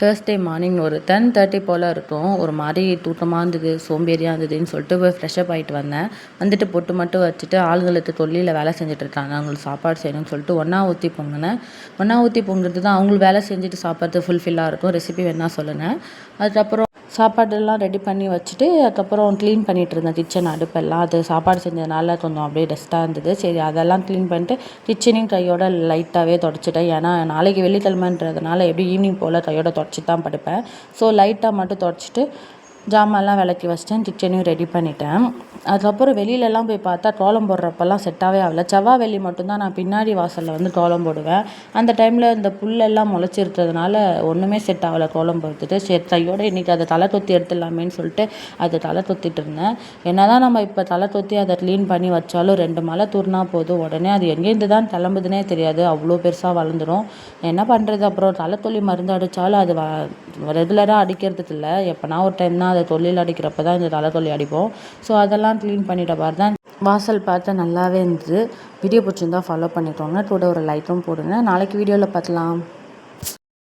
Thursday morning ஒரு ten thirty போல் இருக்கும். ஒரு மாதிரி தூக்கமாக இருந்தது சோம்பேறியாக இருந்ததுன்னு சொல்லிட்டு போய் ஃப்ரெஷ்அப் ஆகிட்டு வந்தேன். வந்துட்டு பொட்டு மட்டும் வச்சுட்டு ஆளுங்களுக்கு தொல்லியில் வேலை செஞ்சுட்டு இருக்காங்க. அவங்களுக்கு சாப்பாடு செய்யணும்னு சொல்லிட்டு ஒன்றா ஊற்றி பொங்கினேன். ஒன்றா ஊற்றி பொங்குறது தான் அவங்களுக்கு வேலை செஞ்சுட்டு சாப்பிட்றது ஃபுல்ஃபில்லாக இருக்கும். ரெசிபி வேணால் சொல்லுங்கள் அதுக்கப்புறம் சாப்பாடெல்லாம் ரெடி பண்ணி வச்சுட்டு அதுக்கப்புறம் க்ளீன் பண்ணிகிட்டு இருந்தேன் கிச்சன் அடுப்பெல்லாம். அது சாப்பாடு செஞ்சதுனால கொஞ்சம் அப்படியே டஸ்ட்டாக இருந்தது. சரி அதெல்லாம் க்ளீன் பண்ணிட்டு கிச்சனையும் கையோட லைட்டாகவே தொடச்சிட்டேன். ஏன்னா நாளைக்கு வெள்ளிக்கிழமைன்றதுனால எப்படி ஈவினிங் போல் கையோட தொடச்சி தான் படுப்பேன். ஸோ லைட்டாக மட்டும் தொடச்சிட்டு ஜாமான்லாம் விளக்கி வச்சிட்டேன். கிச்சனையும் ரெடி பண்ணிட்டேன். அதுக்கப்புறம் வெளியிலலாம் போய் பார்த்தா கோலம் போடுறப்பெல்லாம் செட்டாகவே ஆகல. செவ்வாய் வெள்ளி மட்டும்தான் நான் பின்னாடி வாசலில் வந்து கோலம் போடுவேன். அந்த டைமில் இந்த புல்லெல்லாம் முளைச்சிருக்கிறதுனால ஒன்றுமே செட் ஆகலை கோலம் போடுறதுக்கு சரி தையோடு இன்றைக்கி அதை தலை தொத்தி எடுத்துடலாமேன்னு சொல்லிட்டு அதை தலை தொத்திட்டு இருந்தேன். என்ன தான் நம்ம இப்போ தலை தொத்தி அதை க்ளீன் பண்ணி வச்சாலும் ரெண்டு மலை தூர்னா போதும். உடனே அது எங்கேருந்து தான் கிளம்புதுனே தெரியாது. அவ்வளோ பெருசாக வளர்ந்துடும் என்ன பண்ணுறது அப்புறம் தலை தொல்லி மருந்து அடித்தாலும் அது ரெகுலராக அடிக்கிறதுக்கு இல்லை. எப்போனா ஒரு டைம் தான் அதை தொழில் அடிக்கிறப்ப தான் இந்த தலை தொல்லி அடிப்போம். ஸோ அதெல்லாம் க்ளீன் பண்ணிட்ட பார் தான். வாசல் பார்த்தா நல்லாவே இருந்தது. வீடியோ பிடிச்சிருந்தா ஃபாலோ பண்ணிக்கோங்க. கூட ஒரு லைட்டும் போடுங்க. நாளைக்கு வீடியோவில் பார்க்கலாம்.